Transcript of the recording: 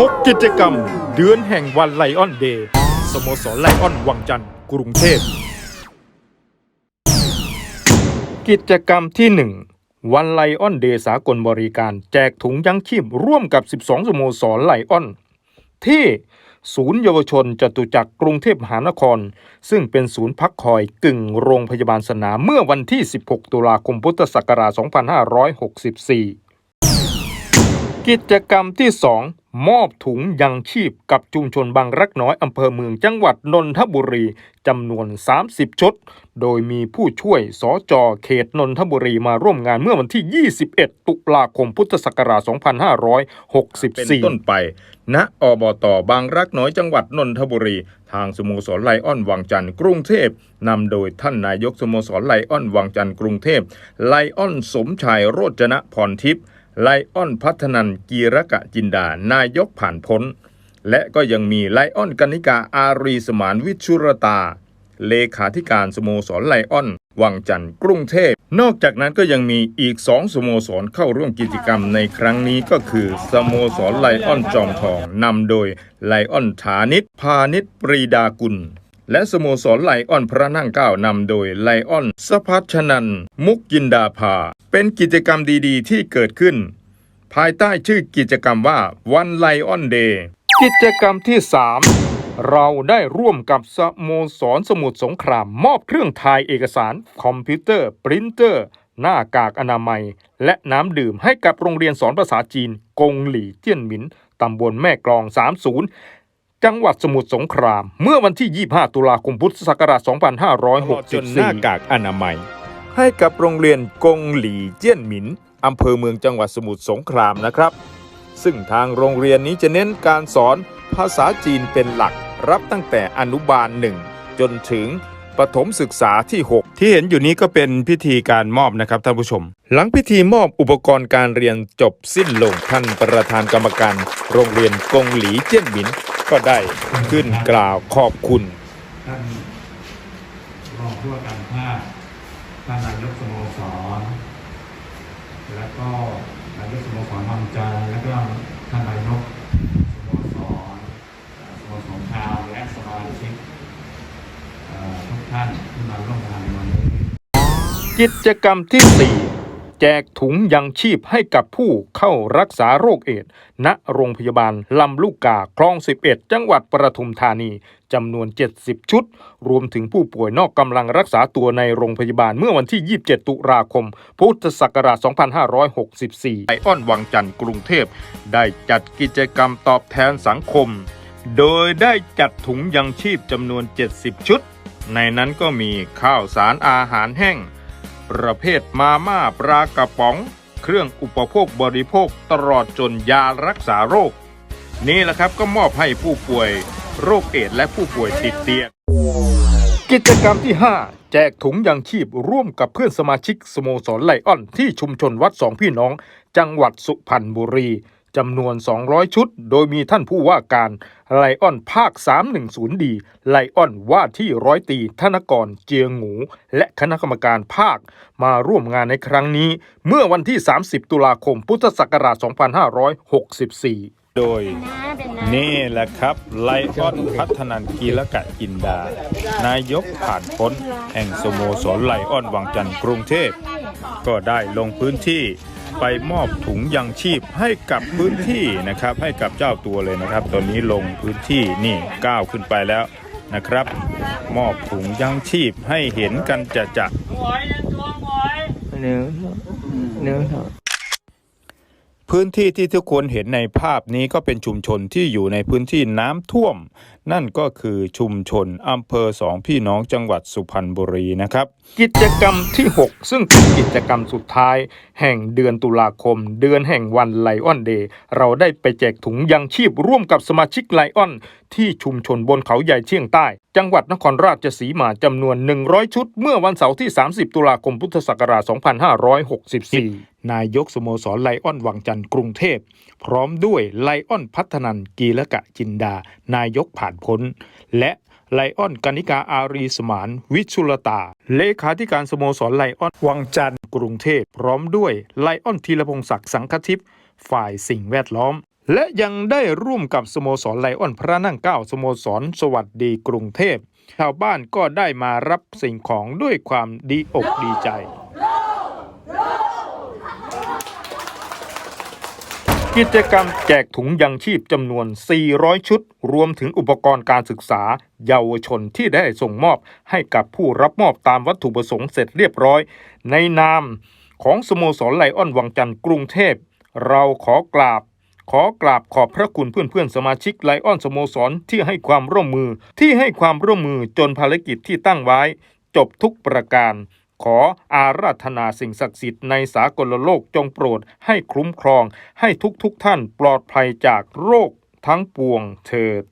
6 กิจกรรม เดือนแห่งวันไลออนเดย์สโมสรไลออนวังจันทร์กรุงเทพ กิจกรรมที่ 1 วันไลออนเดย์สากลบริการแจกถุงยังชีพร่วมกับ 12 สโมสรไลออน ที่ศูนย์เยาวชนจตุจักรกรุงเทพมหานคร ซึ่งเป็นศูนย์พักคอยกึ่งโรงพยาบาลสนามเมื่อวันที่ 16 ตุลาคมพุทธศักราช 2564 กิจกรรมที่ 2 มอบถุงยังชีพกับชุมชนบางรักน้อยอำเภอเมืองจังหวัดนนทบุรีจำนวน 30 ชุด โดยมีผู้ช่วยสจเขตนนทบุรีมาร่วมงานเมื่อวันที่ 21 ตุลาคมพุทธศักราช 2564 เป็นต้นไป ณ อบตบางรักน้อยจังหวัดนนทบุรี ทางสโมสรไลออนวังจันทร์กรุงเทพนำโดยท่านนายกสโมสรไลออนวังจันทร์กรุงเทพไลออนสมชายโรจนะพรทิพย์ ไลออนพัฒนันกีรกะจินดา นายกผ่านพ้น และก็ยังมีไลออนกนิกาอารีสมานวิชุรตา เลขาธิการสโมสรไลออน วังจันทร์กรุงเทพ นอกจากนั้นก็ยังมีอีกสองสโมสรเข้าร่วมกิจกรรมในครั้งนี้ก็คือ สโมสรไลออนจอมทองนำโดยไลออนฐานิตพานิตปรีดากุล และสโมสรไลออนพระนั่งเก้านำโดยไลออนสพัชนัน มุกยินดาภา เป็นกิจกรรมดีๆ ที่เกิดขึ้น ภายใต้ชื่อกิจกรรมว่าวันไลออนเดย์กิจกรรมที่ 3 เราได้ร่วมกับสโมสรสมุทรสงคราม มอบเครื่องถ่ายเอกสาร คอมพิวเตอร์ ปรินเตอร์ หน้ากากอนามัย และน้ำดื่มให้กับโรงเรียนสอนภาษาจีน กงหลี่เจี้ยนหมินตำบลแม่กลอง 30 จังหวัดสมุทรสงคราม เมื่อวันที่ 25 ตุลาคมพุทธศักราช 2564หน้ากากอนามัย ให้กับโรงเรียนกงหลี่เจี้ยนหมินอำเภอเมืองจังหวัดสมุทรสงครามนะครับ ซึ่งทางโรงเรียนนี้จะเน้นการสอนภาษาจีนเป็นหลัก รับตั้งแต่อนุบาลหนึ่งจนถึงประถมศึกษาที่ 6 ที่เห็นอยู่นี้ก็เป็นพิธีการมอบนะครับท่านผู้ชม หลังพิธีมอบอุปกรณ์การเรียนจบสิ้นลงท่านประธานกรรมการ โรงเรียนกงหลีเจี้ยนหมิน ก็ได้ขึ้นกล่าวขอบคุณท่านรองผู้ว่าการภาคท่านนายกสโมสร แล้วก็นายกสโมสรวังจันทร์แล้วก็ท่านนายกสโมสรเอ่อสโมสรชาวและสมาชิกเอ่อทุกท่านที่มาร่วมงานในวันนี้ กิจกรรมที่4แจกถุงยังชีพให้กับผู้เข้ารักษาโรคเอดส์ณโรงพยาบาลลำลูกกาคลอง 11 จังหวัดปทุมธานีจำนวน 70 ชุด รวมถึงผู้ป่วยนอกกำลังรักษาตัวในโรงพยาบาลเมื่อวันที่ 27 ตุลาคม พุทธศักราช 2564ไอออนวังจันทร์กรุงเทพ ได้จัดกิจกรรมตอบแทนสังคม โดยได้จัดถุงยังชีพจำนวน 70 ชุด ในนั้นก็มีข้าวสารอาหารแห้ง ประเภทมาม่าปลากระป๋อง เครื่องอุปโภคบริโภคตลอดจนยารักษาโรค นี่แหละครับก็มอบให้ผู้ป่วยโรคเอดส์และผู้ป่วยติดเตียง กิจกรรมที่ 5 แจกถุงยังชีพร่วมกับเพื่อนสมาชิกสโมสรไลออนที่ชุมชนวัดสองพี่น้อง จังหวัดสุพรรณบุรี จำนวน 200 ชุด โดยมีท่านผู้ว่าการไลออนภาค 310 ดีไลออนว่าที่ร้อยตีธนกรเจียงหู และคณะกรรมการภาคมาร่วมงานในครั้งนี้ เมื่อวันที่ 30 ตุลาคมพุทธศักราช 2564โดยนี่แหละครับ ไลออนพัฒนันกีรกะจินดา นายกผ่านพ้น แห่งสโมสรไลออนวังจันทร์กรุงเทพ ก็ได้ลงพื้นที่ ไปมอบถุงยังชีพให้กับพื้นที่นะครับ ให้กับเจ้าตัวเลยนะครับ ตอนนี้ลงพื้นที่นี่ก้าวขึ้นไปแล้วนะครับ มอบถุงยังชีพให้เห็นกันจะจะหนึ่งหนึ่งสอง พื้นที่ที่ทุกคนเห็นในภาพนี้ก็เป็นชุมชนที่อยู่ในพื้นที่น้ำท่วม นั่นก็คือชุมชนอำเภอสองพี่น้องจังหวัดสุพรรณบุรีนะครับ กิจกรรมที่ 6 ซึ่งเป็นกิจกรรมสุดท้าย แห่งเดือนตุลาคม เดือนแห่งวันไลออนเดย์เราได้ไปแจกถุงยังชีพร่วมกับสมาชิกไลออน ที่ชุมชนบนเขาใหญ่เชียงใต้ จังหวัดนครราชสีมาจำนวน 100 ชุด เมื่อวันเสาร์ที่ 30 ตุลาคมพุทธศักราช 2564 นายกสโมสรไลออนวังจันทร์กรุงเทพ พร้อมด้วยไลออนพัฒนันกีรกะจินดา นายกผ่านพ้น และไลออนกนิกาอารีสมาน วิชุลตา เลขาธิการสโมสรไลออนวังจันทร์กรุงเทพ พร้อมด้วยไลออนธีรพงศักดิ์สังคทิพย์ฝ่ายสิ่งแวดล้อม และยังได้ร่วมกับสโมสรไลออนพระนั่งเก้าสโมสรสวัสดีกรุงเทพ ชาวบ้านก็ได้มารับสิ่งของด้วยความดีอกดีใจ กิจกรรมแจกถุงยังชีพจำนวน 400 ชุด รวมถึงอุปกรณ์การศึกษา เยาวชนที่ได้ส่งมอบให้กับผู้รับมอบตามวัตถุประสงค์เสร็จเรียบร้อย ในนามของสโมสรไลออนวังจันทร์กรุงเทพ เราขอกราบ ขอกราบขอบพระคุณเพื่อนๆ สมาชิกไลออนสโมสรที่ให้ความร่วมมือที่ให้ความร่วมมือจนภารกิจที่ตั้งไว้ จบทุกประการ ขออาราธนาสิ่งศักดิ์สิทธิ์ในสากลโลกจงโปรดให้คุ้มครอง ให้ทุกๆทท่านปลอดภัยจากโรคทั้งปวงเถิด